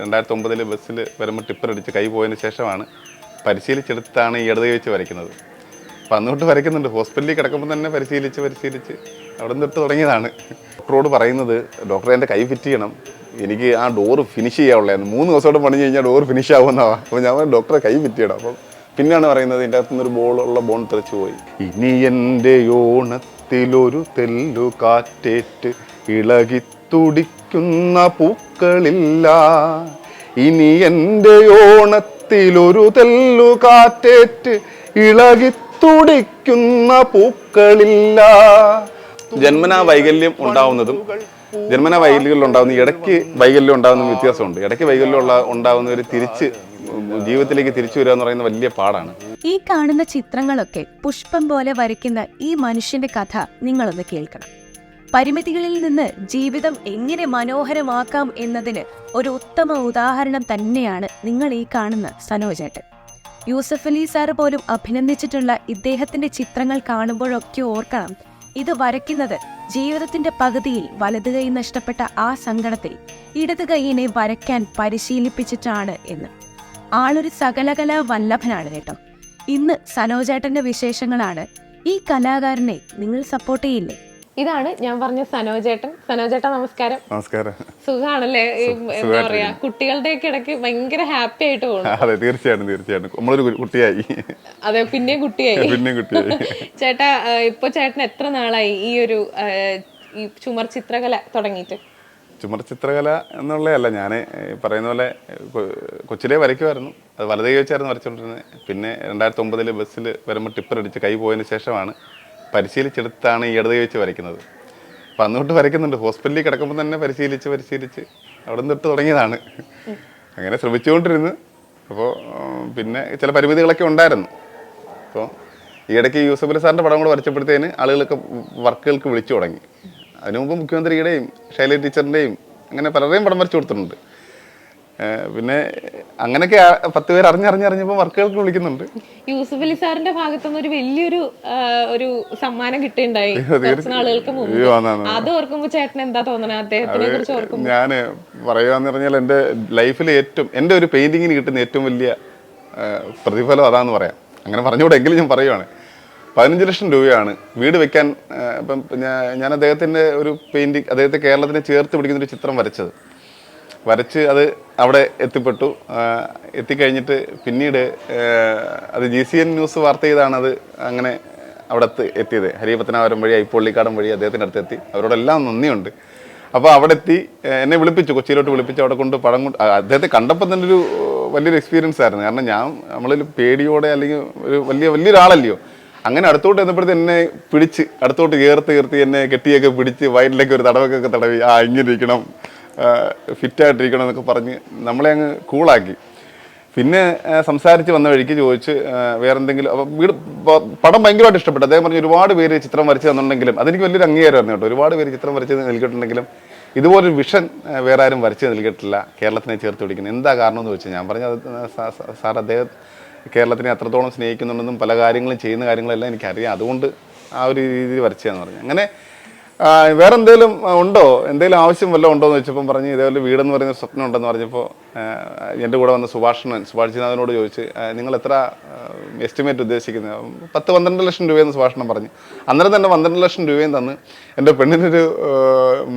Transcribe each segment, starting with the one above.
രണ്ടായിരത്തി ഒമ്പതിൽ ബസ്സിൽ വരുമ്പോൾ ടിപ്പർ അടിച്ച് കൈ പോയതിന് ശേഷമാണ് പരിശീലിച്ചെടുത്താണ് ഈ ഇടത് വെച്ച് വരയ്ക്കുന്നത്. അപ്പം അന്നോട്ട് വരയ്ക്കുന്നുണ്ട്. ഹോസ്പിറ്റലിൽ കിടക്കുമ്പോൾ തന്നെ പരിശീലിച്ച് പരിശീലിച്ച് അവിടെ നിന്ന് തൊട്ട് തുടങ്ങിയതാണ്. ഡോക്ടറോട് പറയുന്നത് ഡോക്ടറെ എന്റെ കൈ ഫിറ്റ് ചെയ്യണം. എനിക്ക് ആ ഡോറ് ഫിനിഷ് ചെയ്യാവുള്ളായിരുന്നു മൂന്ന് ദിവസമോട് പണി കഴിഞ്ഞാൽ ഡോറ് ഫിനിഷ് ആവുന്നതാണ് അപ്പോൾ ഞാൻ ഡോക്ടറെ കൈ ഫിറ്റ് ചെയ്യണം. അപ്പം പിന്നെയാണ് പറയുന്നത് ഇതിന്റെ അകത്തുനിന്ന് ഒരു ബോളുള്ള ബോൺ തെറിച്ചു പോയി. ഇനി എന്റെ ഓണത്തിലൊരു തെല്ലു കാറ്റേറ്റ് ഇളകി തുടിക്കുന്ന പൂക്കളില്ല. ഇനി എന്റെ ഓണത്തിലൊരു തെല്ലു കാറ്റേറ്റ് ഇളകി തുടിക്കുന്ന പൂക്കളില്ല. ജന്മനാ വൈകല്യം ഉണ്ടാവുന്നതും ജന്മനാ വൈകല്യങ്ങൾ ഉണ്ടാകുന്ന ഇടയ്ക്ക് വൈകല്യം ഉണ്ടാകുന്ന വ്യത്യാസമുണ്ട്. ഇടയ്ക്ക് വൈകല്യം ഉള്ള ഉണ്ടാവുന്നവർ തിരിച്ച് ജീവിതത്തിലേക്ക് തിരിച്ചു വരിക എന്ന് പറയുന്നത് വലിയ പാടാണ്. ഈ കാണുന്ന ചിത്രങ്ങളൊക്കെ പുഷ്പം പോലെ വരയ്ക്കുന്ന ഈ മനുഷ്യന്റെ കഥ നിങ്ങളൊന്ന് കേൾക്കണം. പരിമിതികളിൽ നിന്ന് ജീവിതം എങ്ങനെ മനോഹരമാക്കാം എന്നതിന് ഒരു ഉത്തമ ഉദാഹരണം തന്നെയാണ് നിങ്ങൾ ഈ കാണുന്ന സനോജേട്ടൻ യൂസഫ് അലി സാർ പോലും അഭിനന്ദിച്ചിട്ടുള്ള ഇദ്ദേഹത്തിന്റെ ചിത്രങ്ങൾ കാണുമ്പോഴൊക്കെ ഓർക്കണം ഇത് വരയ്ക്കുന്നത് ജീവിതത്തിന്റെ പകുതിയിൽ വലത് കൈ നഷ്ടപ്പെട്ട ആ സങ്കടത്തിൽ ഇടത് കൈയിനെ വരയ്ക്കാൻ പരിശീലിപ്പിച്ചിട്ടാണ് എന്ന്. ആളൊരു സകലകലാ വല്ലഭനാണ് കേട്ടോ. ഇന്ന് സനോജേട്ടന്റെ വിശേഷങ്ങളാണ്. ഈ കലാകാരനെ നിങ്ങൾ സപ്പോർട്ട് ചെയ്യില്ലേ? ഇതാണ് ഞാൻ പറഞ്ഞ സനോജേട്ടൻ. സനോജേട്ടൻ നമസ്കാരം. നമസ്കാരം. സുഖാണല്ലേ? എന്താ പറയാ കുട്ടികളുടെ ഒക്കെ ഇടയ്ക്ക് ഭയങ്കര ഹാപ്പി ആയിട്ട് പോകുന്നു. അതെ തീർച്ചയായിട്ടും തീർച്ചയായിട്ടും. നമ്മളൊരു കുട്ടിയായി. അതെ പിന്നെ കുട്ടിയായി. പിന്നെ കുട്ടിയായി. ചേട്ടാ ഇപ്പൊ ചേട്ടൻ എത്ര നാളായി ഈ ഒരു ഈ ചുമർ ചിത്രകല തുടങ്ങിയിട്ട്? ചുമർ ചിത്രകല എന്നുള്ളതല്ല ഞാൻ പറയുന്ന പോലെ കൊച്ചിലെ കൊച്ചിലേ വരയ്ക്കുമായിരുന്നു. അത് വലതേ വെച്ചായിരുന്നു വരച്ചുകൊണ്ടിരുന്നത്. പിന്നെ രണ്ടായിരത്തി ഒമ്പതിൽ ബസ്സിൽ വരുമ്പോൾ ടിപ്പർ അടിച്ച് കൈ പോയതിന് ശേഷമാണ് പരിശീലിച്ചെടുത്താണ് ഈ ഇടത് വെച്ച് വരയ്ക്കുന്നത്. അപ്പം അന്നോട്ട് വരയ്ക്കുന്നുണ്ട്. ഹോസ്പിറ്റലിൽ കിടക്കുമ്പോൾ തന്നെ പരിശീലിച്ച് പരിശീലിച്ച്. അവിടെ നിന്ന് തൊട്ട് തുടങ്ങിയതാണ്. അങ്ങനെ ശ്രമിച്ചുകൊണ്ടിരുന്നു. അപ്പോൾ പിന്നെ ചില പരിമിതികളൊക്കെ ഉണ്ടായിരുന്നു. അപ്പോൾ ഈ ഇടയ്ക്ക് യൂസഫ് അലി സാറിന്റെ പടം കൂടെ വരച്ചപ്പോഴത്തേന് ആളുകളൊക്കെ വർക്കുകൾക്ക് വിളിച്ചു തുടങ്ങി. അതിനു മുമ്പ് മുഖ്യമന്ത്രിയുടെയും ശൈലജ ടീച്ചറിന്റെയും അങ്ങനെ പലരുടെയും പടം വരച്ചു കൊടുത്തിട്ടുണ്ട്. പിന്നെ അങ്ങനെയൊക്കെ പത്ത് പേര് അറിഞ്ഞറിഞ്ഞറിഞ്ഞപ്പോൾ വർക്കുകൾക്ക് വിളിക്കുന്നുണ്ട്. യൂസഫ് അലി സാറിന്റെ ഭാഗത്തുനിന്ന് ഒരു വലിയൊരു ഒരു സമ്മാനം നാളുകൾക്ക് മുമ്പ്. ആന്നാന്ന്. അത് ഓർക്കുമ്പോ ചേട്ടൻ എന്താ തോന്നണേ? അദ്ദേഹത്തിനെ കുറിച്ച് ഞാൻ പറയുകയെന്ന് പറഞ്ഞാൽ എന്റെ ലൈഫിൽ ഏറ്റവും എന്റെ ഒരു പെയിന്റിങ്ങിന് കിട്ടുന്ന ഏറ്റവും വലിയ പ്രതിഫലം അതാന്ന് പറയാം. അങ്ങനെ പറഞ്ഞുകൂടെങ്കിലും ഞാൻ പറയുവാണ്. പതിനഞ്ച് ലക്ഷം രൂപയാണ് വീട് വെക്കാൻ ഇപ്പം ഞാൻ ഞാൻ അദ്ദേഹത്തിന്റെ ഒരു പെയിന്റിങ് അദ്ദേഹത്തെ കേരളത്തിനെ ചേർത്ത് പിടിക്കുന്ന ഒരു ചിത്രം വരച്ചത്. വരച്ച് അത് അവിടെ എത്തിപ്പെട്ടു. എത്തിക്കഴിഞ്ഞിട്ട് പിന്നീട് അത് ജി സി എൻ ന്യൂസ് വാർത്ത ചെയ്താണ് അത് അങ്ങനെ അവിടെ എത്തിയത്. ഹരിപത്തനാപുരം വഴി ഐപ്പൊള്ളിക്കാടൻ വഴി അദ്ദേഹത്തിന്റെ അടുത്ത് എത്തി. അവരോടെല്ലാം നന്ദിയുണ്ട്. അപ്പോൾ അവിടെ എത്തി എന്നെ വിളിപ്പിച്ചു കൊച്ചിയിലോട്ട് വിളിപ്പിച്ചു. അവിടെ കൊണ്ട് പടം കൊണ്ട് അദ്ദേഹത്തെ കണ്ടപ്പോൾ തന്നെ ഒരു വലിയൊരു എക്സ്പീരിയൻസ് ആയിരുന്നു. കാരണം ഞാൻ നമ്മളിൽ പേടിയോടെ അല്ലെങ്കിൽ ഒരു വലിയ വലിയൊരാളല്ലയോ. അങ്ങനെ അടുത്തോട്ട് ചെന്നപ്പോഴത്തെ എന്നെ പിടിച്ച് അടുത്തോട്ട് ചേർത്ത് ചേർത്ത് എന്നെ കെട്ടിയൊക്കെ പിടിച്ച് വയറ്റിലേക്ക് ഒരു തടവൊക്കെ തടവി ആ ഇങ്ങനെ ഇരിക്കണം. ഫിറ്റായിട്ടിരിക്കണം എന്നൊക്കെ പറഞ്ഞ് നമ്മളെ അങ്ങ് കൂളാക്കി. പിന്നെ സംസാരിച്ച് വന്ന വഴിക്ക് ചോദിച്ച് വേറെ വേറെന്തെങ്കിലും അപ്പം വീട് പടം ഭയങ്കരമായിട്ട് ഇഷ്ടപ്പെട്ടു. അദ്ദേഹം പറഞ്ഞു ഒരുപാട് പേര് ചിത്രം വരച്ച് തന്നിട്ടുണ്ടെങ്കിലും അതെനിക്ക് വലിയൊരു അംഗീകാരമായിരുന്നു കേട്ടോ. ഒരുപാട് പേര് ചിത്രം വരച്ച് നൽകിയിട്ടുണ്ടെങ്കിലും ഇതുപോലൊരു വിഷൻ വേറെ ആരും വരച്ച് നൽകിയിട്ടില്ല. കേരളത്തിനെ ചേർത്ത് പിടിക്കുന്നത് എന്താ കാരണം എന്ന് ചോദിച്ചാൽ ഞാൻ പറഞ്ഞത് സാർ അദ്ദേഹം കേരളത്തിനെ അത്രത്തോളം സ്നേഹിക്കുന്നുണ്ടെന്നും പല കാര്യങ്ങളും ചെയ്യുന്ന കാര്യങ്ങളെല്ലാം എനിക്കറിയാം. അതുകൊണ്ട് ആ ഒരു രീതിയിൽ വരച്ചതെന്ന് പറഞ്ഞു. അങ്ങനെ വേറെ എന്തെങ്കിലും ഉണ്ടോ? എന്തെങ്കിലും ആവശ്യം വല്ലതും ഉണ്ടോ എന്ന് വെച്ചപ്പോൾ പറഞ്ഞ് ഇതേപോലെ വീടെന്ന് പറയുന്ന സ്വപ്നം ഉണ്ടെന്ന് പറഞ്ഞപ്പോൾ എന്റെ കൂടെ വന്ന സുഭാഷണൻ സുഭാഷിനാഥനോട് ചോദിച്ച് നിങ്ങൾ എത്ര എസ്റ്റിമേറ്റ് ഉദ്ദേശിക്കുന്നത് പത്ത് പന്ത്രണ്ട് ലക്ഷം രൂപയെന്ന് സുഭാഷണം പറഞ്ഞു. അന്നേരം തന്നെ പന്ത്രണ്ട് ലക്ഷം രൂപയും തന്ന് എന്റെ പെണ്ണിനൊരു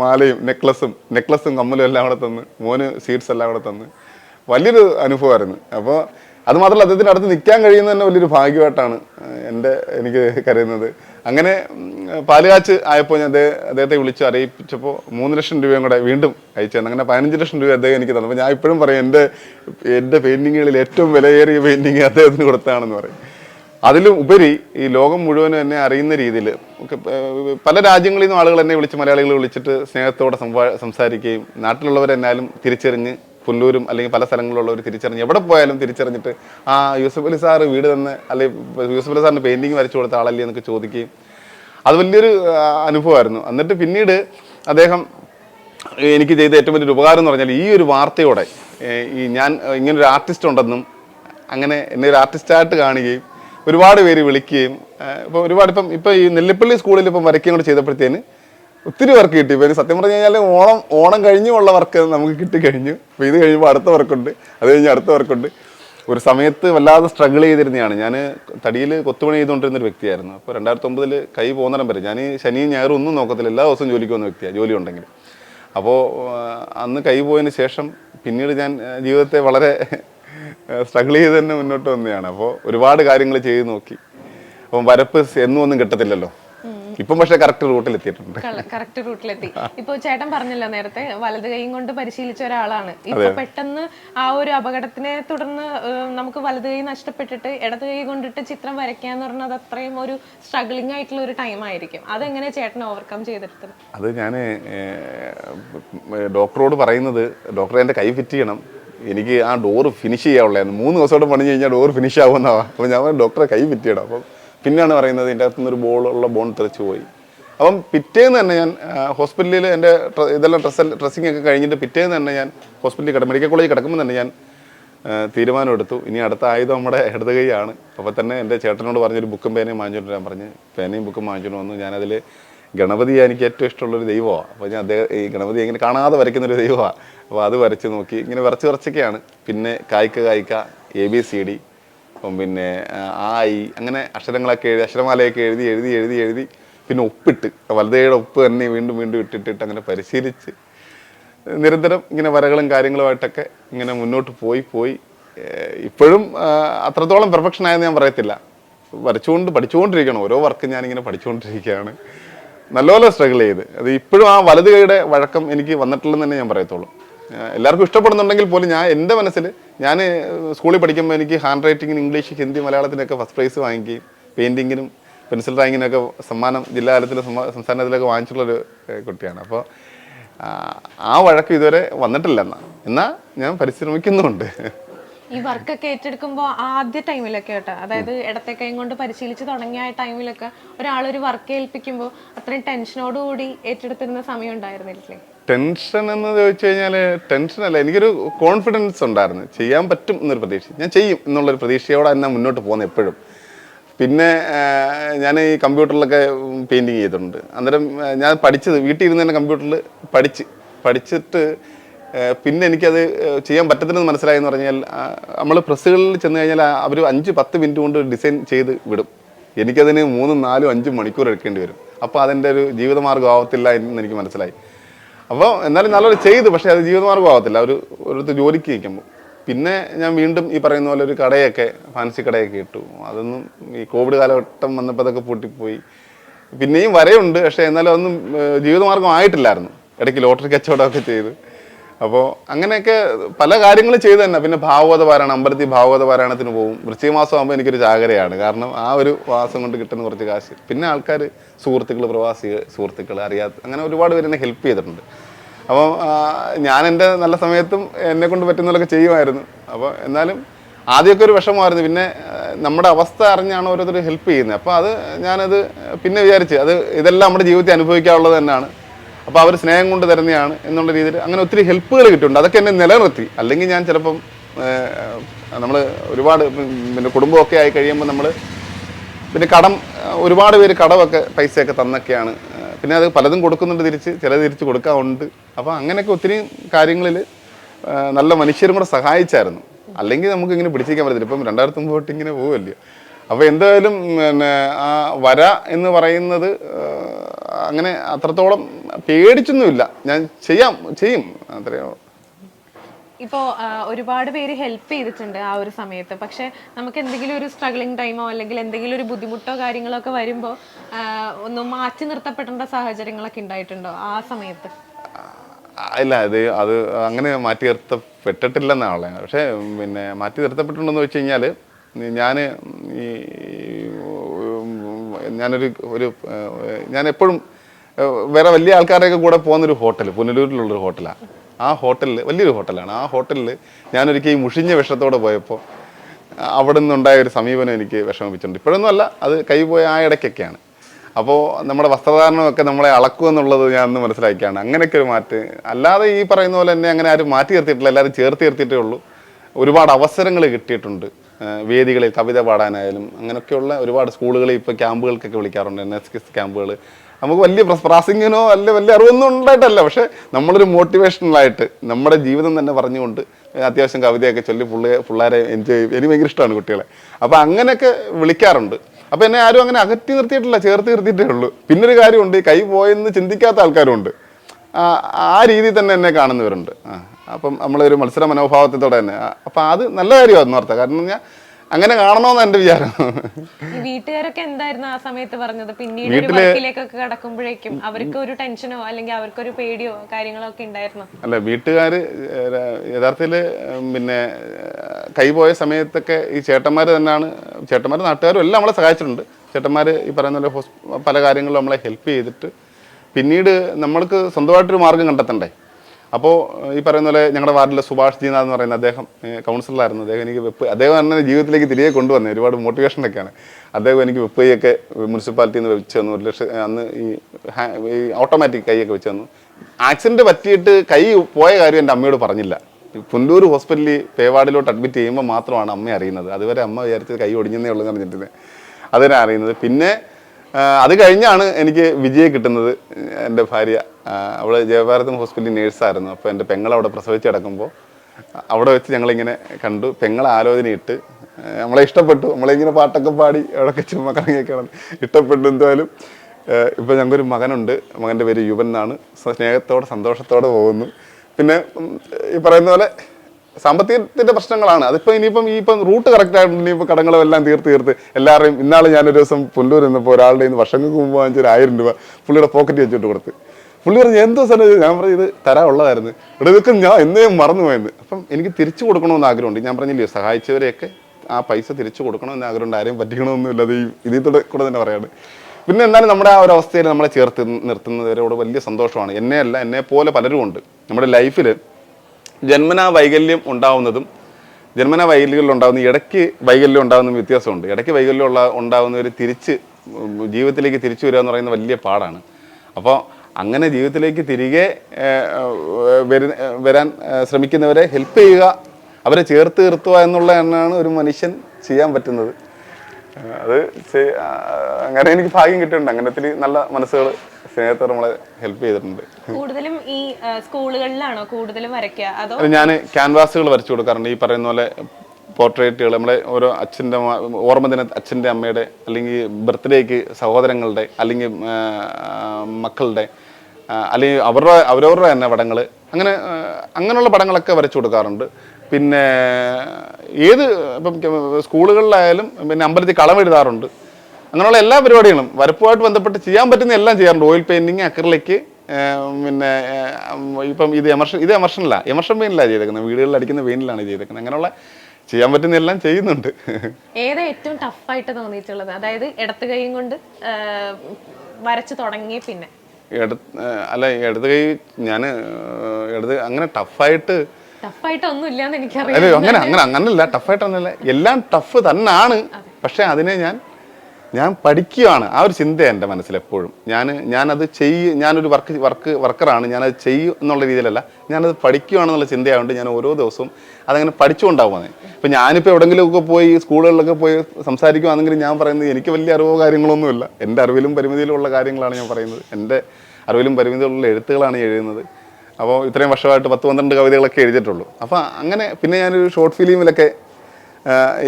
മാലയും നെക്ലസും നെക്ലസും കമ്മലും എല്ലാം കൂടെ തന്ന് മോന് സീഡ്സ് എല്ലാം കൂടെ തന്ന്. വലിയൊരു അനുഭവമായിരുന്നു. അപ്പോൾ അത് മാത്രമല്ല അദ്ദേഹത്തിന് അടുത്ത് നിൽക്കാൻ കഴിയുന്ന തന്നെ വലിയൊരു ഭാഗ്യമായിട്ടാണ് എന്റെ എനിക്ക് കരുതുന്നത്. അങ്ങനെ പാലുകാച്ച് ആയപ്പോൾ ഞാൻ അദ്ദേഹം അദ്ദേഹത്തെ വിളിച്ച് അറിയിച്ചപ്പോൾ മൂന്ന് ലക്ഷം രൂപയും കൂടെ വീണ്ടും അയച്ചു തന്നു. അങ്ങനെ പതിനഞ്ച് ലക്ഷം രൂപ അദ്ദേഹം എനിക്ക് തന്നു. അപ്പോൾ ഞാൻ ഇപ്പോഴും പറയും എന്റെ എന്റെ പെയിന്റിങ്ങുകളിൽ ഏറ്റവും വിലയേറിയ പെയിന്റിങ് അദ്ദേഹത്തിന് കൊടുത്താണെന്ന് പറയും. അതിലും ഉപരി ഈ ലോകം മുഴുവനും എന്നെ അറിയുന്ന രീതിയിൽ പല രാജ്യങ്ങളിൽ നിന്നും ആളുകൾ എന്നെ വിളിച്ച് മലയാളികൾ വിളിച്ചിട്ട് സ്നേഹത്തോടെ സംസാരിക്കുകയും നാട്ടിലുള്ളവരെന്നാലും തിരിച്ചറിഞ്ഞ് പുല്ലൂരും അല്ലെങ്കിൽ പല സ്ഥലങ്ങളിലുള്ളവർ തിരിച്ചറിഞ്ഞ് എവിടെ പോയാലും തിരിച്ചറിഞ്ഞിട്ട് ആ യൂസഫ് അലി സാറ് വീട് തന്നെ അല്ലെങ്കിൽ യൂസഫ് അലി സാറിന് പെയിന്റിങ് വരച്ചു കൊടുത്ത ആളല്ലേ എന്നൊക്കെ ചോദിക്കുകയും. അത് വലിയൊരു അനുഭവമായിരുന്നു. എന്നിട്ട് പിന്നീട് അദ്ദേഹം എനിക്ക് ചെയ്ത ഏറ്റവും വലിയൊരു ഉപകാരം എന്ന് പറഞ്ഞാൽ ഈ ഒരു വാർത്തയോടെ ഈ ഞാൻ ഇങ്ങനൊരു ആർട്ടിസ്റ്റ് ഉണ്ടെന്നും അങ്ങനെ എന്നെ ഒരു ആർട്ടിസ്റ്റായിട്ട് കാണുകയും ഒരുപാട് പേര് വിളിക്കുകയും ഇപ്പോൾ ഒരുപാട് ഇപ്പം ഇപ്പം ഈ നെല്ലിപ്പള്ളി സ്കൂളിൽ ഇപ്പം വരയ്ക്കുകയും കൂടെ ചെയ്തപ്പോഴത്തേന് ഒത്തിരി വർക്ക് കിട്ടി. ഇപ്പം സത്യം പറഞ്ഞു കഴിഞ്ഞാൽ ഓണം ഓണം കഴിഞ്ഞുള്ള വർക്ക് നമുക്ക് കിട്ടി കഴിഞ്ഞു. അപ്പോൾ ഇത് കഴിയുമ്പോൾ അടുത്ത വർക്കുണ്ട് അത് കഴിഞ്ഞ് അടുത്ത വർക്കുണ്ട് ഒരു സമയത്ത് വല്ലാതെ സ്ട്രഗിൾ ചെയ്തിരുന്നതാണ്. ഞാൻ തടിയിൽ കൊത്തുപണി ചെയ്തുകൊണ്ടിരുന്ന ഒരു വ്യക്തിയായിരുന്നു. അപ്പോൾ രണ്ടായിരത്തി ഒമ്പതിൽ കൈ പോകുന്നിടം വരെ ഞാൻ ശനിയും ഞായറും ഒന്നും നോക്കത്തില്ല. എല്ലാ ദിവസവും ജോലിക്ക് പോകുന്ന വ്യക്തിയാണ് ജോലി ഉണ്ടെങ്കിൽ അപ്പോൾ അന്ന് കൈ പോയതിന് ശേഷം പിന്നീട് ഞാൻ ജീവിതത്തെ വളരെ സ്ട്രഗിൾ ചെയ്ത് തന്നെ മുന്നോട്ട് വന്നതാണ്. അപ്പോൾ ഒരുപാട് കാര്യങ്ങൾ ചെയ്ത് നോക്കി. അപ്പം വരപ്പ് എന്നും ഒന്നും കിട്ടത്തില്ലല്ലോ. ഇപ്പം പക്ഷേ കറക്റ്റ് റൂട്ടിൽ എത്തിയിട്ടുണ്ട് കറക്റ്റ് റൂട്ടിലെത്തി. ഇപ്പൊ ചേട്ടൻ പറഞ്ഞല്ലോ നേരത്തെ വലത് കൈയും കൊണ്ട് പരിശീലിച്ച ഒരാളാണ്. ഇപ്പൊ പെട്ടെന്ന് ആ ഒരു അപകടത്തിനെ തുടർന്ന് നമുക്ക് വലത് കൈ നഷ്ടപ്പെട്ടിട്ട് ഇടത് കൈ കൊണ്ടിട്ട് ചിത്രം വരയ്ക്കാന്ന് പറഞ്ഞത് അത്രയും ഒരു സ്ട്രഗ്ലിംഗ് ആയിട്ടുള്ള ഒരു ടൈം ആയിരിക്കും. അതെങ്ങനെ ചേട്ടൻ ഓവർകം ചെയ്തെടുത്തത്? അത് ഞാൻ ഡോക്ടറോട് പറയുന്നത് ഡോക്ടറെ എന്റെ കൈ ഫിറ്റ് ചെയ്യണം. എനിക്ക് ആ ഡോറ് ഫിനിഷ് ചെയ്യാവുള്ളായിരുന്നു മൂന്ന് ദിവസത്തോടെ പണി കഴിഞ്ഞാൽ ഡോർ ഫിനിഷ് ആവുന്നതാ അപ്പോൾ ഞാൻ ഡോക്ടറെ കൈ ഫിറ്റ് ചെയ്യണം. അപ്പം പിന്നെയാണ് പറയുന്നത് ഇതിന്റെ അകത്തുനിന്ന് ഒരു ബോളുള്ള ബോൺ തെറിച്ച് പോയി. അപ്പം പിറ്റേന്ന് തന്നെ ഞാൻ ഹോസ്പിറ്റലിൽ എന്റെ ഇതെല്ലാം ഡ്രസ്സ് ഡ്രസ്സിങ് ഒക്കെ കഴിഞ്ഞിട്ട് പിറ്റേന്ന് തന്നെ ഞാൻ ഹോസ്പിറ്റലിൽ കിടക്കും മെഡിക്കൽ കോളേജിൽ കിടക്കുമ്പോൾ തന്നെ ഞാൻ തീരുമാനം തീരുമാനമെടുത്തു ഇനി അടുത്ത ആയുധം നമ്മുടെ ഇടത് കൈയാണ്. അപ്പോൾ തന്നെ എന്റെ ചേട്ടനോട് പറഞ്ഞൊരു ബുക്കും പേനയും വാങ്ങിച്ചുകൊണ്ട് വരാൻ പറഞ്ഞ്. പേനയും ബുക്കും വാങ്ങിച്ചുകൊണ്ട് വന്നു. ഞാനതിൽ ഗണപതി എനിക്ക് ഏറ്റവും ഇഷ്ടമുള്ളൊരു ദൈവമാണ്. അപ്പോൾ ഞാൻ അദ്ദേഹം ഈ ഗണപതി ഇങ്ങനെ കാണാതെ വരയ്ക്കുന്നൊരു ദൈവമാണ്. അപ്പോൾ അത് വരച്ച് നോക്കി ഇങ്ങനെ വരച്ച് വരച്ചൊക്കെയാണ്. പിന്നെ കായ്ക്ക കായ്ക്ക എ ബി സി ഡി പിന്നെ ആ, അങ്ങനെ അക്ഷരങ്ങളൊക്കെ എഴുതി അക്ഷരമാലയൊക്കെ എഴുതി എഴുതി എഴുതി എഴുതി പിന്നെ ഒപ്പിട്ട് വലതയുടെ ഒപ്പ് തന്നെ വീണ്ടും വീണ്ടും ഇട്ടിട്ടിട്ട് അങ്ങനെ പരിശീലിച്ച് നിരന്തരം ഇങ്ങനെ വരകളും കാര്യങ്ങളുമായിട്ടൊക്കെ ഇങ്ങനെ മുന്നോട്ട് പോയി പോയി. ഇപ്പോഴും അത്രത്തോളം പെർഫെക്ഷൻ ആയെന്ന് ഞാൻ പറയത്തില്ല. വരച്ചുകൊണ്ട് പഠിച്ചുകൊണ്ടിരിക്കണം. ഓരോ വർക്ക് ഞാനിങ്ങനെ പഠിച്ചുകൊണ്ടിരിക്കുകയാണ്. നല്ലപോലെ സ്ട്രഗിൾ ചെയ്ത്. അത് ഇപ്പോഴും ആ വലത് കൈയുടെ വഴക്കം എനിക്ക് വന്നിട്ടില്ലെന്ന് തന്നെ ഞാൻ പറയത്തുള്ളൂ. എല്ലാവർക്കും ഇഷ്ടപ്പെടുന്നുണ്ടെങ്കിൽ പോലും ഞാൻ എന്റെ മനസ്സിൽ ഞാൻ സ്കൂളിൽ പഠിക്കുമ്പോൾ എനിക്ക് ഹാൻഡ് റൈറ്റിങ്ങിന് ഇംഗ്ലീഷ് ഹിന്ദി മലയാളത്തിനൊക്കെ ഫസ്റ്റ് പ്രൈസ് വാങ്ങി പെയിന്റിങ്ങിനും പെൻസിൽ ഡ്രോയിങ്ങിനൊക്കെ സമ്മാനം ജില്ലാ തലത്തിൽ സംസ്ഥാന സംസ്ഥാനത്തിലൊക്കെ വാങ്ങിച്ചിട്ടുള്ളൊരു കുട്ടിയാണ്. അപ്പോൾ ആ, വഴക്ക് ഇതുവരെ വന്നിട്ടില്ല എന്നാ. എന്നാ ഞാൻ പരിശ്രമിക്കുന്നുണ്ട്. ഈ വർക്കൊക്കെ ഏറ്റെടുക്കുമ്പോൾ ആദ്യ ടൈമിലൊക്കെ കേട്ടോ. അതായത് ഇടത്തെ കൈ കൊണ്ട് പരിശീലിച്ച് തുടങ്ങിയ ടൈമിലൊക്കെ ഒരാളൊരു വർക്ക് ഏൽപ്പിക്കുമ്പോൾ അത്രയും ടെൻഷനോടുകൂടി ഏറ്റെടുത്തിരുന്ന സമയം ഉണ്ടായിരുന്നില്ലേ? ടെൻഷൻ എന്ന് ചോദിച്ചു കഴിഞ്ഞാൽ ടെൻഷൻ അല്ല എനിക്കൊരു കോൺഫിഡൻസ് ഉണ്ടായിരുന്നു. ചെയ്യാൻ പറ്റും എന്നൊരു പ്രതീക്ഷ. ഞാൻ ചെയ്യും എന്നുള്ളൊരു പ്രതീക്ഷയോടെ തന്നെ മുന്നോട്ട് പോകുന്നത് എപ്പോഴും. പിന്നെ ഞാൻ ഈ കമ്പ്യൂട്ടറിലൊക്കെ പെയിന്റിങ് ചെയ്തിട്ടുണ്ട്. അന്നേരം ഞാൻ പഠിച്ചത് വീട്ടിൽ ഇരുന്ന് തന്നെ കമ്പ്യൂട്ടറിൽ പഠിച്ച് പഠിച്ചിട്ട് പിന്നെ എനിക്കത് ചെയ്യാൻ പറ്റത്തില്ലെന്ന് മനസ്സിലായെന്ന് പറഞ്ഞാൽ നമ്മൾ പ്രസ്സുകളിൽ ചെന്ന് കഴിഞ്ഞാൽ അവർ അഞ്ച് പത്ത് മിനിറ്റ് കൊണ്ട് ഡിസൈൻ ചെയ്ത് വിടും. എനിക്കതിന് മൂന്നും നാലും അഞ്ചും മണിക്കൂർ എടുക്കേണ്ടി വരും. അപ്പോൾ അതെന്റെ ഒരു ജീവിതമാർഗം ആവത്തില്ല എന്ന് എനിക്ക് മനസ്സിലായി. അപ്പോൾ എന്നാലും നല്ലൊരു ചെയ്തു പക്ഷേ അത് ജീവിതമാർഗം ആവത്തില്ല ഒരു ഒരു ജോലിക്ക് നിൽക്കുമ്പോൾ. പിന്നെ ഞാൻ വീണ്ടും ഈ പറയുന്ന പോലെ ഒരു കടയൊക്കെ ഫാൻസി കടയൊക്കെ ഇട്ടു. അതൊന്നും ഈ കോവിഡ് കാലഘട്ടം വന്നപ്പോൾ അതൊക്കെ പൂട്ടിപ്പോയി. പിന്നെയും വരെയുണ്ട് പക്ഷേ എന്നാലും അതൊന്നും ജീവിതമാർഗം ആയിട്ടില്ലായിരുന്നു. ഇടയ്ക്ക് ലോട്ടറി കച്ചവടമൊക്കെ ചെയ്ത്. അപ്പോൾ അങ്ങനെയൊക്കെ പല കാര്യങ്ങളും ചെയ്തു തന്നെ. പിന്നെ ഭാഗവത പാരായണം അമ്പലത്തിൽ ഭാഗവത പാരായണത്തിന് പോകും വൃശ്ചിക മാസം ആകുമ്പോൾ എനിക്കൊരു ചാകരയാണ് കാരണം ആ ഒരു മാസം കൊണ്ട് കിട്ടുന്ന കുറച്ച് കാശ്. പിന്നെ ആൾക്കാർ സുഹൃത്തുക്കൾ പ്രവാസി സുഹൃത്തുക്കൾ അറിയാത്ത അങ്ങനെ ഒരുപാട് പേര് എന്നെ ഹെൽപ്പ് ചെയ്തിട്ടുണ്ട്. അപ്പം ഞാൻ എന്റെ നല്ല സമയത്തും എന്നെ കൊണ്ട് പറ്റുന്നതൊക്കെ ചെയ്യുമായിരുന്നു. അപ്പോൾ എന്നാലും ആദ്യമൊക്കെ ഒരു വിഷമമായിരുന്നു. പിന്നെ നമ്മുടെ അവസ്ഥ അറിഞ്ഞാണ് ഓരോരുത്തർ ഹെൽപ്പ് ചെയ്യുന്നത്. അപ്പോൾ അത് ഞാനത് പിന്നെ വിചാരിച്ച് അത് ഇതെല്ലാം നമ്മുടെ ജീവിതത്തിൽ അനുഭവിക്കാനുള്ളത് തന്നെയാണ്. അപ്പോൾ അവർ സ്നേഹം കൊണ്ട് തരുന്നതാണ് എന്നുള്ള രീതിയിൽ അങ്ങനെ ഒത്തിരി ഹെൽപ്പുകൾ കിട്ടുന്നുണ്ട് അതൊക്കെ എന്നെ നിലനിർത്തി. അല്ലെങ്കിൽ ഞാൻ ചിലപ്പം നമ്മൾ ഒരുപാട് പിന്നെ കുടുംബമൊക്കെ ആയി കഴിയുമ്പോൾ നമ്മൾ പിന്നെ കടം ഒരുപാട് പേര് കടമൊക്കെ പൈസയൊക്കെ തന്നൊക്കെയാണ്. പിന്നെ അത് പലതും കൊടുക്കുന്നുണ്ട് തിരിച്ച് ചില തിരിച്ച് കൊടുക്കാറുണ്ട്. അപ്പോൾ അങ്ങനെയൊക്കെ ഒത്തിരി കാര്യങ്ങളിൽ നല്ല മനുഷ്യരും കൂടെ സഹായിച്ചായിരുന്നു. അല്ലെങ്കിൽ നമുക്ക് ഇങ്ങനെ പിടിച്ചിരിക്കാൻ പറ്റത്തില്ല. ഇപ്പം രണ്ടായിരത്തി മുമ്പോട്ട് ഇങ്ങനെ പോവുമല്ലോ. അപ്പോൾ എന്തായാലും പിന്നെ ആ വര എന്ന് പറയുന്നത് അങ്ങനെ അത്രത്തോളം പേടിച്ചൊന്നുമില്ല. ഞാൻ ചെയ്യാം ചെയ്യും. അത്രയോ ഇപ്പോ ഒരുപാട് പേര് ഹെൽപ്പ് ചെയ്തിട്ടുണ്ട് ആ ഒരു സമയത്ത്. പക്ഷെ നമുക്ക് എന്തെങ്കിലും ഒരു സ്ട്രഗ്ലിംഗ് ടൈമോ അല്ലെങ്കിൽ എന്തെങ്കിലും ഒരു ബുദ്ധിമുട്ടോ കാര്യങ്ങളോ ഒക്കെ വരുമ്പോൾ ഒന്ന് മാറ്റി നിർത്തപ്പെടേണ്ട സാഹചര്യങ്ങളൊക്കെ ഉണ്ടായിട്ടുണ്ടോ ആ സമയത്ത്? ഇല്ല അത് അത് അങ്ങനെ മാറ്റി നിർത്തപ്പെട്ടിട്ടില്ലെന്നാണ് പക്ഷേ പിന്നെ മാറ്റി നിർത്തപ്പെട്ടിട്ടുണ്ടെന്ന് വെച്ച് കഴിഞ്ഞാൽ ഞാൻ ഈ ഞാനൊരു ഒരു ഞാൻ എപ്പോഴും വേറെ വലിയ ആൾക്കാരുടെയൊക്കെ കൂടെ പോകുന്നൊരു ഹോട്ടൽ പുനലൂരിലുള്ളൊരു ഹോട്ടലാണ് ആ ഹോട്ടലിൽ വലിയൊരു ഹോട്ടലാണ്. ആ ഹോട്ടലിൽ ഞാനൊരിക്കൽ ഈ മുഷിഞ്ഞ വിഷത്തോടെ പോയപ്പോൾ അവിടെ നിന്നുണ്ടായ ഒരു സമീപനം എനിക്ക് വിഷമിപ്പിച്ചിട്ടുണ്ട്. ഇപ്പോഴൊന്നും അല്ല അത് കൈപോയ ആ ഇടയ്ക്കൊക്കെയാണ്. അപ്പോൾ നമ്മുടെ വസ്ത്രധാരണമൊക്കെ നമ്മളെ അളക്കും എന്നുള്ളത് ഞാൻ അന്ന് മനസ്സിലാക്കിയാണ്. അങ്ങനെയൊക്കെ ഒരു മാറ്റ് അല്ലാതെ ഈ പറയുന്ന പോലെ തന്നെ അങ്ങനെ ആരും മാറ്റി നിർത്തിയിട്ടില്ല. എല്ലാവരും ചേർത്ത് നിർത്തിയിട്ടേ ഉള്ളൂ. ഒരുപാട് അവസരങ്ങൾ കിട്ടിയിട്ടുണ്ട്. വേദികളിൽ കവിത പാടാനായാലും അങ്ങനെയൊക്കെയുള്ള ഒരുപാട് സ്കൂളുകളിൽ ഇപ്പോൾ ക്യാമ്പുകൾക്കൊക്കെ വിളിക്കാറുണ്ട്. എൻ എസ് കിസ് ക്യാമ്പുകൾ നമുക്ക് വലിയ പ്രാസിങ്ങിനോ അല്ല വലിയ അറിവൊന്നും ഉണ്ടായിട്ടല്ല. പക്ഷേ നമ്മളൊരു മോട്ടിവേഷണലായിട്ട് നമ്മുടെ ജീവിതം തന്നെ പറഞ്ഞുകൊണ്ട് അത്യാവശ്യം കവിതയൊക്കെ ചൊല്ലി പുള്ളിയെ പിള്ളേരെ എൻജോയ് ചെയ്യും. എനിക്ക് ഭയങ്കര ഇഷ്ടമാണ് കുട്ടികളെ. അപ്പോൾ അങ്ങനെയൊക്കെ വിളിക്കാറുണ്ട്. അപ്പോൾ എന്നെ ആരും അങ്ങനെ അകറ്റി നിർത്തിയിട്ടില്ല ചേർത്ത് നിർത്തിയിട്ടേ ഉള്ളൂ. പിന്നൊരു കാര്യമുണ്ട് കൈ പോയെന്ന് ചിന്തിക്കാത്ത ആൾക്കാരുണ്ട് ആ രീതിയിൽ തന്നെ എന്നെ കാണുന്നവരുണ്ട്. അപ്പം നമ്മളൊരു മത്സര മനോഭാവത്തോടെ തന്നെ. അപ്പം അത് നല്ല കാര്യമായിരുന്നു അർത്ഥം കാരണം പറഞ്ഞാൽ അങ്ങനെ കാണണമെന്ന് എന്റെ വിചാരം. വീട്ടുകാരൊക്കെ എന്തായിരുന്നു ആ സമയത്ത് പറഞ്ഞത്? പിന്നീട് വർക്കിലേക്കൊക്കെ കടക്കുമ്പോഴേക്കും അവർക്ക് ഒരു ടെൻഷനോ അല്ലെങ്കിൽ അവർക്ക് ഒരു പേടിയോ കാര്യങ്ങളോ ഒക്കെ ഉണ്ടായിരുന്നു? അല്ല വീട്ടുകാർ യഥാർത്ഥത്തിൽ പിന്നെ കൈപോയ സമയത്തൊക്കെ ഈ ചേട്ടന്മാർ തന്നെയാണ് ചേട്ടന്മാർ നാട്ടുകാരും എല്ലാം നമ്മളെ സഹായിച്ചിട്ടുണ്ട്. ചേട്ടന്മാർ ഈ പറയുന്ന പോലെ പല കാര്യങ്ങളും നമ്മളെ ഹെൽപ്പ് ചെയ്തിട്ട് പിന്നീട് നമ്മൾക്ക് സ്വന്തമായിട്ടൊരു മാർഗം കണ്ടെത്തണ്ടേ? അപ്പോൾ ഈ പറയുന്ന പോലെ ഞങ്ങളുടെ വാർഡിലെ സുഭാഷ് ജീനാഥ് എന്ന് പറയുന്ന അദ്ദേഹം കൗൺസിലറായിരുന്നു. അദ്ദേഹം എനിക്ക് വെപ്പ് അദ്ദേഹം തന്നെ ജീവിതത്തിലേക്ക് തിരികെ കൊണ്ടുവന്നു ഒരുപാട് മോട്ടിവേഷനൊക്കെയാണ്. അദ്ദേഹം എനിക്ക് വെപ്പ് കൈയൊക്കെ മുനിസിപ്പാലിറ്റിയിൽ നിന്ന് വെച്ച് തന്നു ഒരു ലക്ഷം അന്ന് ഈ ഓട്ടോമാറ്റിക് കൈയൊക്കെ വെച്ച് തന്നു. ആക്സിഡന്റ് പറ്റിയിട്ട് കൈ പോയ കാര്യം എന്റെ അമ്മയോട് പറഞ്ഞില്ല. പുല്ലൂർ ഹോസ്പിറ്റലിൽ പേവാടിലോട്ട് അഡ്മിറ്റ് ചെയ്യുമ്പോൾ മാത്രമാണ് അമ്മ അറിയുന്നത്. അതുവരെ അമ്മ വിചാരിച്ചത് കൈ ഒടിഞ്ഞെന്നേ ഉള്ളൂ എന്ന് പറഞ്ഞിട്ടുണ്ട് അതിനാണ് അറിയുന്നത്. പിന്നെ അത് കഴിഞ്ഞാണ് എനിക്ക് വിജയം കിട്ടുന്നത്. എന്റെ ഭാര്യ അവൾ ജയഭാരതം ഹോസ്പിറ്റലിൽ നേഴ്സായിരുന്നു. അപ്പോൾ എന്റെ പെങ്ങൾ അവിടെ പ്രസവിച്ച് കിടക്കുമ്പോൾ അവിടെ വെച്ച് ഞങ്ങളിങ്ങനെ കണ്ടു. പെങ്ങൾ ആലോചനയിട്ട് നമ്മളെ ഇഷ്ടപ്പെട്ടു. നമ്മളിങ്ങനെ പാട്ടൊക്കെ പാടി അവിടെയൊക്കെ ചുമ്മാ കറങ്ങിയൊക്കെ ഇഷ്ടപ്പെട്ടു എന്തായാലും. ഇപ്പോൾ ഇപ്പൊ ഞങ്ങൾക്കൊരു മകനുണ്ട്. മകന്റെ പേര് യുവൻ എന്നാണ്. സ്നേഹത്തോടെ സന്തോഷത്തോടെ പോകുന്നു. പിന്നെ ഈ പറയുന്ന പോലെ സാമ്പത്തികത്തിന്റെ പ്രശ്നങ്ങളാണ്. അതിപ്പോ ഇനിയിപ്പം ഈ ഇപ്പം റൂട്ട് കറക്റ്റ് ആയിട്ട് ഇനിയിപ്പോൾ കടങ്ങളും എല്ലാം തീർത്ത് തീർത്ത് എല്ലാവരെയും ഇന്നാളെ ഞാനൊരു ദിവസം പുല്ലൂർ നിന്നപ്പോൾ ഒരാളുടെ ഇന്ന് വർഷങ്ങൾക്ക് മുമ്പ് വാങ്ങിച്ചൊരു ആയിരം രൂപ പുള്ളിയുടെ പോക്കറ്റ് വെച്ചിട്ട് കൊടുത്ത്. പുള്ളി പറഞ്ഞു എന്തോ സ്ഥലം ഞാൻ പറഞ്ഞു ഇത് തരാനുള്ളതായിരുന്നു ഇവിടെ ഇതൊക്കെ ഞാൻ എന്നേ മറന്നു പോയെന്ന് അപ്പം എനിക്ക് തിരിച്ചു കൊടുക്കണമെന്ന് ആഗ്രഹമുണ്ട്. ഞാൻ പറഞ്ഞില്ലേ സഹായിച്ചവരെയൊക്കെ ആ പൈസ തിരിച്ചു കൊടുക്കണമെന്ന് ആഗ്രഹമുണ്ട്. ആരെയും പറ്റിക്കണമെന്നില്ല ഈ ഇതിൽ കൂടെ തന്നെ പറയാണ്. പിന്നെ എന്നാലും നമ്മുടെ ആ ഒരു അവസ്ഥയിൽ നമ്മളെ ചേർത്ത് നിർത്തുന്നവരോട് വലിയ സന്തോഷമാണ്. എന്നെയല്ല എന്നെ പോലെ പലരും ഉണ്ട് നമ്മുടെ ലൈഫിൽ ജന്മനാ വൈകല്യം ഉണ്ടാവുന്നതും ജന്മനാ വൈകല്യങ്ങൾ ഉണ്ടാകുന്ന ഇടയ്ക്ക് വൈകല്യം ഉണ്ടാകുന്ന വ്യത്യാസമുണ്ട്. ഇടയ്ക്ക് വൈകല്യം ഉള്ള ഉണ്ടാകുന്നവർ തിരിച്ച് ജീവിതത്തിലേക്ക് തിരിച്ചു വരിക എന്ന് പറയുന്നത് വലിയ പാടാണ്. അപ്പോൾ അങ്ങനെ ജീവിതത്തിലേക്ക് തിരികെ വരു- വരാൻ ശ്രമിക്കുന്നവരെ ഹെൽപ്പ് ചെയ്യുക അവരെ ചേർത്ത് നിർത്തുക എന്നുള്ള എന്നാണ് ഒരു മനുഷ്യൻ ചെയ്യാൻ പറ്റുന്നത്. അത് അങ്ങനെ എനിക്ക് ഭാഗ്യം കിട്ടിയിട്ടുണ്ട് അങ്ങനത്തിൽ നല്ല മനസ്സുകൾ സ്നേഹത്തോടെ നമ്മളെ ഹെൽപ്പ് ചെയ്തിട്ടുണ്ട്. കൂടുതലും ഈ സ്കൂളുകളിലാണോ കൂടുതലും വരയ്ക്കുക? അതോ ഞാൻ ക്യാൻവാസുകൾ വരച്ചു കൊടുക്കാറുണ്ട്. ഈ പറയുന്ന പോലെ പോർട്രേറ്റുകൾ നമ്മളെ ഓരോ അച്ഛന്റെ ഓർമ്മ ദിന അച്ഛന്റെ അമ്മയുടെ അല്ലെങ്കിൽ ബർത്ത്ഡേക്ക് സഹോദരങ്ങളുടെ അല്ലെങ്കിൽ മക്കളുടെ അല്ലെങ്കിൽ അവരുടെ അവരവരുടെ തന്നെ പടങ്ങൾ. അങ്ങനെ അങ്ങനെയുള്ള പടങ്ങളൊക്കെ വരച്ചു കൊടുക്കാറുണ്ട്. പിന്നെ ഏത് ഇപ്പം സ്കൂളുകളിലായാലും പിന്നെ അമ്പലത്തിൽ കളം എഴുതാറുണ്ട്. അങ്ങനെയുള്ള എല്ലാ പരിപാടികളും വരപ്പുമായിട്ട് ബന്ധപ്പെട്ട് ചെയ്യാൻ പറ്റുന്ന എല്ലാം ചെയ്യാറുണ്ട്. ഓയിൽ പെയിന്റിങ് അക്രലിക്ക് പിന്നെ ഇപ്പം ഇത് എമർഷൻ ഇത് എമർഷനല്ല എമർഷൻ പെയിന്റിലാണ് ചെയ്തേക്കുന്നത്. വീടുകളിൽ അടിക്കുന്ന പെയിന്റിലാണ് ചെയ്തേക്കുന്നത്. അങ്ങനെയുള്ള ചെയ്യാൻ പറ്റുന്ന എല്ലാം ചെയ്യുന്നുണ്ട്. ഏതാ ഏറ്റവും ടഫായിട്ട് തോന്നിയിട്ടുള്ളത്? അതായത് ഇടത്ത് കൈയും കൊണ്ട് വരച്ചു തുടങ്ങി പിന്നെ. അല്ല ഇടത് കൈ ഞാൻ ഇടത് അങ്ങനെ ടഫായിട്ട് ടഫായിട്ട് ഒന്നും ഇല്ലാന്ന് എനിക്കറിയാം. അങ്ങനെ അങ്ങനെ അങ്ങനല്ല. ടഫായിട്ടൊന്നുമില്ല എല്ലാം ടഫ് തന്നെയാണ് പക്ഷെ അതിനെ ഞാൻ ഞാൻ പഠിക്കുകയാണ്. ആ ഒരു ചിന്ത എന്റെ മനസ്സിൽ എപ്പോഴും. ഞാൻ ഞാനത് ചെയ്യ് ഞാനൊരു വർക്ക് വർക്ക് വർക്കറാണ് ഞാനത് ചെയ്യും എന്നുള്ള രീതിയിലല്ല. ഞാനത് പഠിക്കുകയാണെന്നുള്ള ചിന്തയായതുകൊണ്ട് ഞാൻ ഓരോ ദിവസവും അതങ്ങനെ പഠിച്ചുകൊണ്ടാവുന്നത് ഇപ്പം ഞാനിപ്പോൾ എവിടെയെങ്കിലുമൊക്കെ പോയി സ്കൂളുകളിലൊക്കെ പോയി സംസാരിക്കുകയാണെങ്കിൽ ഞാൻ പറയുന്നത് എനിക്ക് വലിയ അറിവോ കാര്യങ്ങളൊന്നുമില്ല എന്റെ അറിവിലും പരിമിതിയിലും ഉള്ള കാര്യങ്ങളാണ് ഞാൻ പറയുന്നത്. എന്റെ അറിവിലും പരിമിതിയിലുള്ള എഴുത്തുകളാണ് എഴുതുന്നത്. അപ്പോൾ ഇത്രയും വർഷമായിട്ട് പത്ത് പന്ത്രണ്ട് കവിതകളൊക്കെ എഴുതിയിട്ടുള്ളൂ. അപ്പോൾ അങ്ങനെ പിന്നെ ഞാനൊരു ഷോർട്ട് ഫിലിമിലൊക്കെ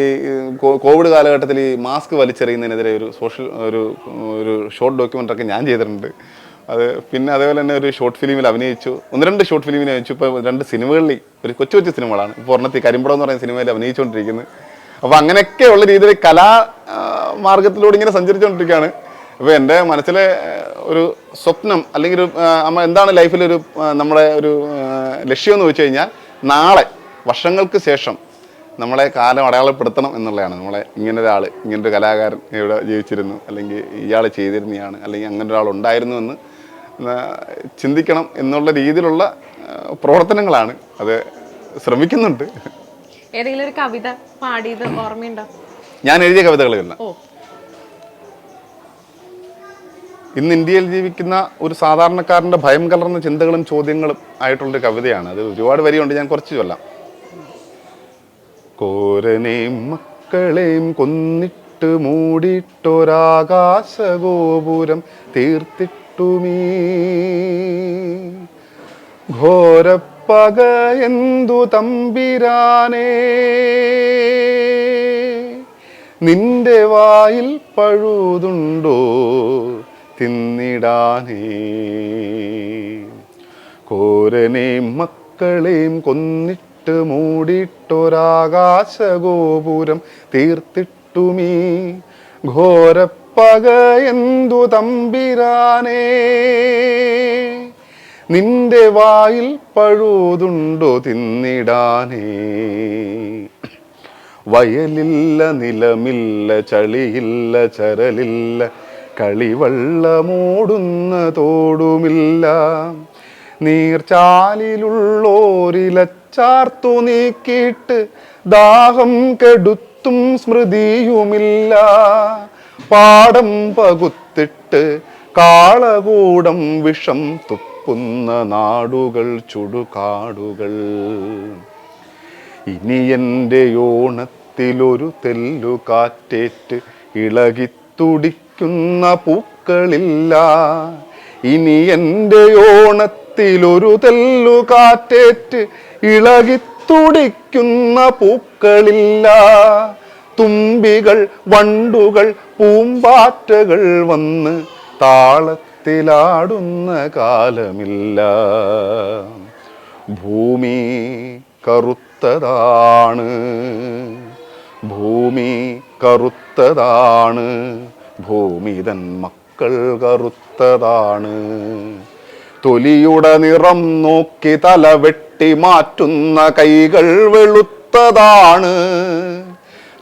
ഈ കോവിഡ് കാലഘട്ടത്തിൽ ഈ മാസ്ക് വലിച്ചെറിയുന്നതിനെതിരെ ഒരു സോഷ്യൽ ഒരു ഒരു ഷോർട്ട് ഡോക്യുമെന്ററൊക്കെ ഞാൻ ചെയ്തിട്ടുണ്ട്. അത് പിന്നെ അതേപോലെ തന്നെ ഒരു ഷോർട്ട് ഫിലിമിൽ അഭിനയിച്ചു. ഒന്ന് രണ്ട് ഷോർട്ട് ഫിലിമിൽ അഭിനയിച്ചു. ഇപ്പോൾ രണ്ട് സിനിമകളിൽ ഒരു കൊച്ചു കൊച്ചു സിനിമകളാണ്. ഇപ്പോൾ ഒരെണ്ണത്തിൽ കരിമ്പടം എന്ന് പറയുന്ന സിനിമയിൽ അഭിനയിച്ചുകൊണ്ടിരിക്കുന്നത്. അപ്പോൾ അങ്ങനെയൊക്കെ ഉള്ള രീതിയിൽ കലാ മാർഗത്തിലൂടെ ഇങ്ങനെ സഞ്ചരിച്ചുകൊണ്ടിരിക്കുകയാണ്. അപ്പോൾ എന്റെ മനസ്സിലെ ഒരു സ്വപ്നം അല്ലെങ്കിൽ ഒരു എന്താണ് ലൈഫിലൊരു നമ്മുടെ ഒരു ലക്ഷ്യം എന്ന് വെച്ച് കഴിഞ്ഞാൽ നാളെ വർഷങ്ങൾക്ക് ശേഷം നമ്മളെ കാലം അടയാളപ്പെടുത്തണം എന്നുള്ളതാണ്. നമ്മളെ ഇങ്ങനെ ഒരാൾ ഇങ്ങനെ ഒരു കലാകാരൻ ഇവിടെ ജീവിച്ചിരുന്നു അല്ലെങ്കിൽ ഇയാൾ ചെയ്തിരുന്നതാണ് അല്ലെങ്കിൽ അങ്ങനെ ഒരാൾ ഉണ്ടായിരുന്നു എന്ന് ചിന്തിക്കണം എന്നുള്ള രീതിയിലുള്ള പ്രവർത്തനങ്ങളാണ് അത് ശ്രമിക്കുന്നുണ്ട്. ഏതെങ്കിലും ഒരു കവിത പാടിയത് ഓർമ്മയുണ്ടോ? ഞാൻ എഴുതിയ കവിതകളല്ല ഇന്ന് ഇന്ത്യയിൽ ജീവിക്കുന്ന ഒരു സാധാരണക്കാരന്റെ ഭയം കലർന്ന ചിന്തകളും ചോദ്യങ്ങളും ആയിട്ടുള്ളൊരു കവിതയാണ്. അത് ഒരുപാട് വരിയുണ്ട് ഞാൻ കുറച്ച് ചൊല്ലാം. കോരനെയും മക്കളെയും കൊന്നിട്ട് മൂടിയിട്ടൊരാകാശഗോപുരം തീർത്തിട്ട തീർത്തിട്ടുമീ. ഘോരപ്പക എന്തു തമ്പിരാനേ? നിന്റെ വായിൽ പഴുതുണ്ടോ തിന്നിടാനേ? കോരനെയും മക്കളെയും കൊന്നിട്ട് മൂടിയിട്ടൊരാകാശഗോപുരം തീർത്തിട്ടുമീ. ഘോരപ്പക എന്തു തമ്പിരാനേ. നിന്റെ വായിൽ പഴുതുണ്ടോ തിന്നിടാനേ. വയലില്ല നിലമില്ല ചളിയില്ല ചരലില്ല കളിവള്ളമോടുന്ന തോടുമില്ല. നീർച്ചാലിലുള്ളോരിലച്ചാർത്തു നീക്കിയിട്ട് ദാഹം കെടുത്തും സ്മൃതിയുമില്ല. പാടം പകുത്തിട്ട് കാളകൂടം വിഷം തുപ്പുന്ന നാടുകൾ ചുടുകാടുകൾ. ഇനി എന്റെ ഓണത്തിലൊരു തെല്ലു കാറ്റേറ്റ് ഇളകിത്തുടിക്കുന്ന പൂക്കളില്ല. ഇനി എന്റെ ഓണത്തിലൊരു തെല്ലു കാറ്റേറ്റ് ഇളകിത്തുടിക്കുന്ന പൂക്കളില്ല. തുമ്പികൾ വണ്ടുകൾ പൂമ്പാറ്റകൾ വന്ന് താളത്തിലാടുന്ന കാലമില്ല. ഭൂമി കറുത്തതാണ്. ഭൂമി കറുത്തതാണ്. ഭൂമിതൻ മക്കൾ കറുത്തതാണ്. തൊലിയുടെ നിറം നോക്കി തല വെട്ടി മാറ്റുന്ന കൈകൾ വെളുത്തതാണ്.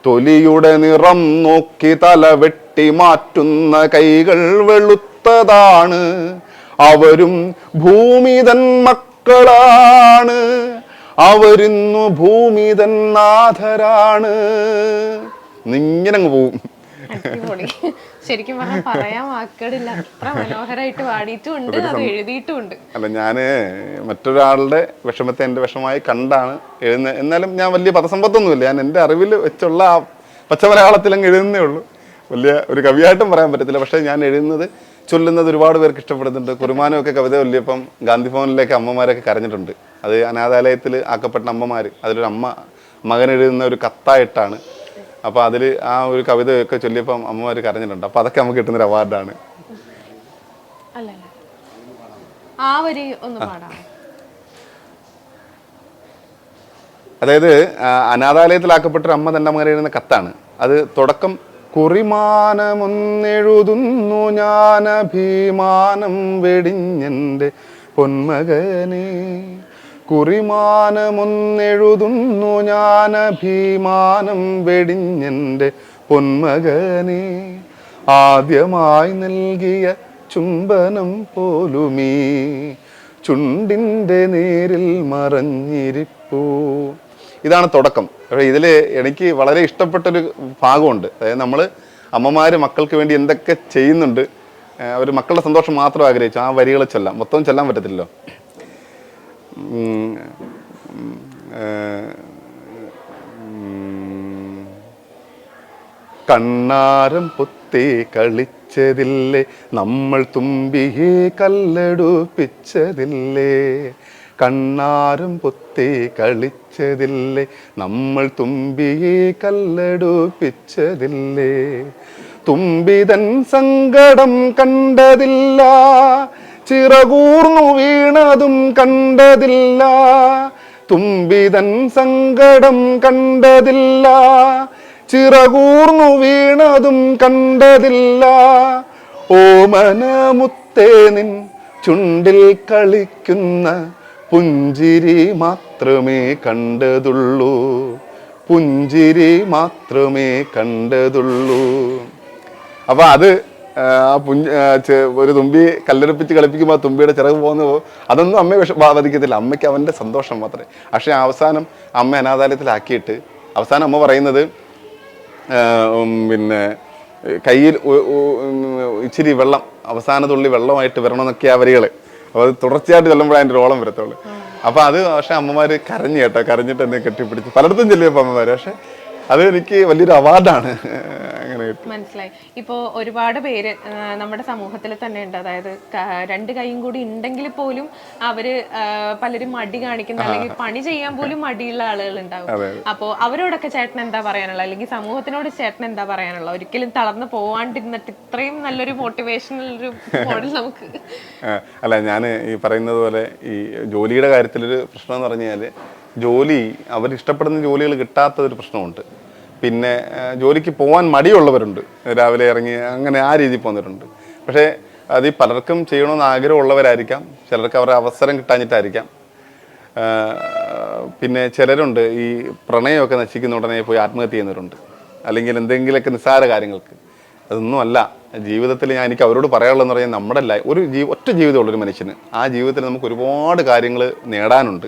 തൊലിയുടെ നിറം നോക്കി തല വെട്ടിമാറ്റുന്ന കൈകൾ വെളുത്തതാണ്. അവരും ഭൂമിതൻ മക്കളാണ്. അവരിന്നു ഭൂമിതൻ നാഥരാണ്. ഇങ്ങനെ പോവും. ശരിക്കും പറഞ്ഞാൽ പറയാൻ വാക്കുകളില്ല അത്ര മനോഹരമായിട്ട് പാടിയിട്ടുണ്ട് അത് എഴുതിയിട്ടുണ്ട് അല്ല ഞാൻ മറ്റൊരാളുടെ വിഷമത്തെ എന്റെ വിഷമമായി കണ്ടാണ് എഴുതുന്നത് എന്നാലും ഞാൻ വലിയ പദസമ്പത്തൊന്നുമില്ല. ഞാൻ എന്റെ അറിവിൽ വെച്ചുള്ള ആ പച്ച മലയാളത്തിലങ്ങ് എഴുതുന്നേ ഉള്ളൂ. വലിയ ഒരു കവിയായിട്ടും പറയാൻ പറ്റത്തില്ല. പക്ഷേ ഞാൻ എഴുതുന്നത് ചൊല്ലുന്നത് ഒരുപാട് പേർക്ക് ഇഷ്ടപ്പെടുന്നുണ്ട്. കുറുമാനൊക്കെ കവിത ചൊല്ലിയപ്പം ഗാന്ധി ഭവനിലേക്ക് അമ്മമാരൊക്കെ കരഞ്ഞിട്ടുണ്ട്. അത് അനാഥാലയത്തിൽ ആക്കപ്പെട്ട അമ്മമാർ അതിലൊരു അമ്മ മകൻ എഴുതുന്ന ഒരു കത്തായിട്ടാണ് അപ്പോൾ അതിൽ ആ ഒരു കവിതയൊക്കെ ചൊല്ലിയപ്പം അമ്മമാർ കരഞ്ഞിട്ടുണ്ട്. അപ്പോൾ അതൊക്കെ നമുക്ക് കിട്ടുന്നൊരു അവാർഡാണ്. അതായത് അനാഥാലയത്തിലാക്കപ്പെട്ടൊരു അമ്മ തന്റെ മകനെ എഴുതുന്ന കത്താണ്. അത് തുടക്കം കുറിമാനമൊന്നെഴുതുന്നു ഞാൻ അഭിമാനം വെടിഞ്ഞെന്റെ പൊന്മകനെ. കുറിമാനമൊന്നെഴുതുന്നു ഞാൻ അഭിമാനം വെടിഞ്ഞെന്റെ പൊന്മകനെ. ആദ്യമായി നൽകിയ ചുംബനം പോലുമീ. ചുണ്ടിന്റെ നേരിൽ മറഞ്ഞിരിപ്പൂ. ഇതാണ് തുടക്കം. പക്ഷേ ഇതിൽ എനിക്ക് വളരെ ഇഷ്ടപ്പെട്ടൊരു ഭാഗമുണ്ട്. അതായത് നമ്മൾ അമ്മമാർ മക്കൾക്ക് വേണ്ടി എന്തൊക്കെ ചെയ്യുന്നുണ്ട് അവർ മക്കളുടെ സന്തോഷം മാത്രം ആഗ്രഹിച്ചു. ആ വരികളെ ചൊല്ലാം. മൊത്തം ചൊല്ലാൻ പറ്റത്തില്ലല്ലോ. കണ്ണാരം പൊത്തി കളിച്ചതില്ലേ നമ്മൾ തുമ്പിയെ കല്ലെടുപ്പിച്ചതില്ലേ. കണ്ണാരം പൊത്തി കളിച്ചതില്ലേ നമ്മൾ തുമ്പിയെ കല്ലെടുപ്പിച്ചതില്ലേ. തുമ്പിതൻ സങ്കടം കണ്ടതില്ല ചിറകൂർന്നു വീണതും കണ്ടതില്ല. തുമ്പിതൻ സങ്കടം കണ്ടതില്ല. ചിറകൂർന്നു വീണതും കണ്ടതില്ല. ഓമനമുത്തേ നിൻ ചുണ്ടിൽ കളിക്കുന്ന പുഞ്ചിരി മാത്രമേ കണ്ടതുള്ളൂ. പുഞ്ചിരി മാത്രമേ കണ്ടതുള്ളൂ. അപ്പൊ അത് ആ, ചെ- ഒരു തുമ്പി കല്ലെടുപ്പിച്ച് കളിപ്പിക്കുമ്പോൾ ആ തുമ്പിയുടെ ചിറക് പോകുന്ന അതൊന്നും അമ്മയെ വിഷ ബാധിക്കത്തില്ല. അമ്മയ്ക്ക് അവന്റെ സന്തോഷം മാത്രമേ. പക്ഷേ അവസാനം അമ്മ അനാഥാലയത്തിലാക്കിയിട്ട് അവസാനം അമ്മ പറയുന്നത് പിന്നെ കയ്യിൽ ഇച്ചിരി വെള്ളം അവസാന തുള്ളി വെള്ളമായിട്ട് വരണമെന്നൊക്കെ ആ വരികൾ അപ്പോൾ അത് തുടർച്ചയായിട്ട് ചെല്ലുമ്പോഴേ അതിന്റെ ഓളം വരത്തുള്ളൂ. അപ്പോൾ അത് പക്ഷേ അമ്മമാർ കരഞ്ഞു കേട്ടോ കരഞ്ഞിട്ട് എന്നെ കെട്ടിപ്പിടിച്ച്. പലയിടത്തും ചെല്ലിയപ്പോൾ അമ്മമാർ പക്ഷേ അത് എനിക്ക് വലിയൊരു അവാർഡാണ്. മനസ്സിലായി. ഇപ്പോ ഒരുപാട് പേര് നമ്മുടെ സമൂഹത്തിൽ തന്നെ ഉണ്ട്. അതായത് രണ്ട് കൈയും കൂടി ഉണ്ടെങ്കിൽ പോലും അവർ പലരും മടി കാണിക്കുന്ന അല്ലെങ്കിൽ പണി ചെയ്യാൻ പോലും മടിയുള്ള ആളുകൾ ഉണ്ടാവും. അപ്പോ അവരോടൊക്കെ ചേട്ടൻ എന്താ പറയാനുള്ള അല്ലെങ്കിൽ സമൂഹത്തിനോട് ചേട്ടൻ എന്താ പറയാനുള്ള ഒരിക്കലും തളർന്നു പോവാണ്ടിരുന്നിട്ട് ഇത്രയും നല്ലൊരു മോട്ടിവേഷണൽ ഒരു മോഡൽ നമുക്ക്. അല്ല ഞാൻ ഈ പറയുന്നത് പോലെ ഈ ജോലിയുടെ കാര്യത്തിലൊരു പ്രശ്നം എന്ന് പറഞ്ഞാൽ ജോലി അവരിഷ്ടപ്പെടുന്ന ജോലികൾ കിട്ടാത്തൊരു പ്രശ്നമുണ്ട്. പിന്നെ ജോലിക്ക് പോകാൻ മടിയുള്ളവരുണ്ട്. രാവിലെ ഇറങ്ങി അങ്ങനെ ആ രീതിയിൽ പോകുന്നവരുണ്ട് പക്ഷേ അത് ഈ പലർക്കും ചെയ്യണമെന്ന് ആഗ്രഹമുള്ളവരായിരിക്കാം. ചിലർക്ക് അവരുടെ അവസരം കിട്ടാഞ്ഞിട്ടായിരിക്കാം. പിന്നെ ചിലരുണ്ട് ഈ പ്രണയമൊക്കെ നശിക്കുന്ന ഉടനെ പോയി ആത്മഹത്യ ചെയ്യുന്നവരുണ്ട്. അല്ലെങ്കിൽ എന്തെങ്കിലുമൊക്കെ നിസ്സാര കാര്യങ്ങൾക്ക്. അതൊന്നുമല്ല. ജീവിതത്തിൽ ഞാൻ എനിക്ക് അവരോട് പറയാനുള്ളതെന്ന് പറഞ്ഞാൽ നമ്മുടെ ലൈ ഒരു ജീ ഒറ്റ ജീവിതമുള്ളൊരു മനുഷ്യന് ആ ജീവിതത്തിൽ നമുക്ക് ഒരുപാട് കാര്യങ്ങൾ നേടാനുണ്ട്.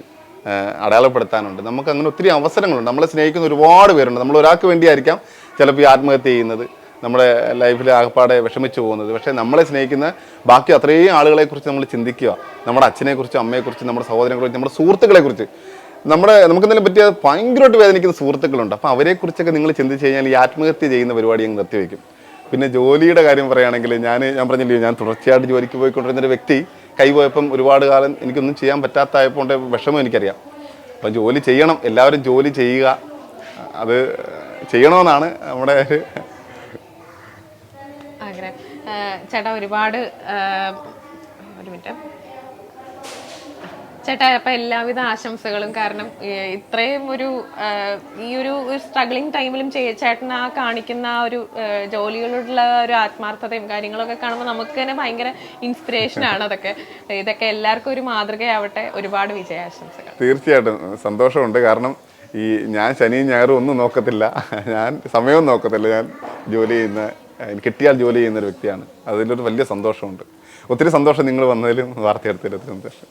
അടയാളപ്പെടുത്താനുണ്ട്. നമുക്ക് അങ്ങനെ ഒത്തിരി അവസരങ്ങളുണ്ട്. നമ്മളെ സ്നേഹിക്കുന്ന ഒരുപാട് പേരുണ്ട്. നമ്മൾ ഒരാൾക്ക് വേണ്ടിയായിരിക്കാം ചിലപ്പോൾ ഈ ആത്മഹത്യ ചെയ്യുന്നത് നമ്മുടെ ലൈഫിൽ ആകപ്പാടെ വിഷമിച്ചു പോകുന്നത്. പക്ഷേ നമ്മളെ സ്നേഹിക്കുന്ന ബാക്കി അത്രയും ആളുകളെക്കുറിച്ച് നമ്മൾ ചിന്തിക്കുക നമ്മുടെ അച്ഛനെക്കുറിച്ച് അമ്മയെക്കുറിച്ച് നമ്മുടെ സഹോദരനെക്കുറിച്ച് നമ്മുടെ സുഹൃത്തുക്കളെക്കുറിച്ച്. നമ്മുടെ നമുക്ക് എന്തെങ്കിലും പറ്റിയ ഭയങ്കരമായിട്ട് വേദനിക്കുന്ന സുഹൃത്തുക്കളുണ്ട്. അപ്പോൾ അവരെക്കുറിച്ചൊക്കെ നിങ്ങൾ ചിന്തിച്ച് കഴിഞ്ഞാൽ ഈ ആത്മഹത്യ ചെയ്യുന്ന പരിപാടി അങ്ങ് നിർത്തിവെക്കും. പിന്നെ ജോലിയുടെ കാര്യം പറയുകയാണെങ്കിൽ ഞാൻ ഞാൻ പറഞ്ഞില്ലേ ഞാൻ തുടർച്ചയായിട്ട് ജോലിക്ക് പോയിക്കൊണ്ടിരുന്ന ഒരു വ്യക്തി കൈപോയപ്പം ഒരുപാട് കാലം എനിക്കൊന്നും ചെയ്യാൻ പറ്റാത്തായപ്പോൾ വിഷമം എനിക്കറിയാം. അപ്പം ജോലി ചെയ്യണം എല്ലാവരും ജോലി ചെയ്യുക. അത് ചെയ്യണമെന്നാണ് നമ്മുടെ ആഗ്രഹം. ചേട്ടാ ഒരുപാട് ഒരു മിനിറ്റ്. ചേട്ടാ അപ്പൊ എല്ലാവിധ ആശംസകളും. കാരണം ഇത്രയും ഒരു ഈ ഒരു സ്ട്രഗ്ലിംഗ് ടൈമിലും ചേട്ടൻ ആ കാണിക്കുന്ന ഒരു ജോലികളുള്ള ഒരു ആത്മാർത്ഥതയും കാര്യങ്ങളൊക്കെ കാണുമ്പോൾ നമുക്ക് തന്നെ ഭയങ്കര ഇൻസ്പിറേഷൻ ആണ് അതൊക്കെ. ഇതൊക്കെ എല്ലാവർക്കും ഒരു മാതൃകയാവട്ടെ. ഒരുപാട് വിജയാശംസകൾ. തീർച്ചയായിട്ടും. സന്തോഷമുണ്ട്. കാരണം ഈ ഞാൻ ശനിയും ഞായറും ഒന്നും നോക്കത്തില്ല. ഞാൻ സമയവും നോക്കത്തില്ല. ഞാൻ ജോലി ചെയ്യുന്ന കിട്ടിയാൽ ജോലി ചെയ്യുന്ന ഒരു വ്യക്തിയാണ്. അതിലൊരു വലിയ സന്തോഷമുണ്ട്. ഒത്തിരി സന്തോഷം നിങ്ങൾ വന്നതിലും വാർത്തയെടുത്തതിലും. സന്തോഷം.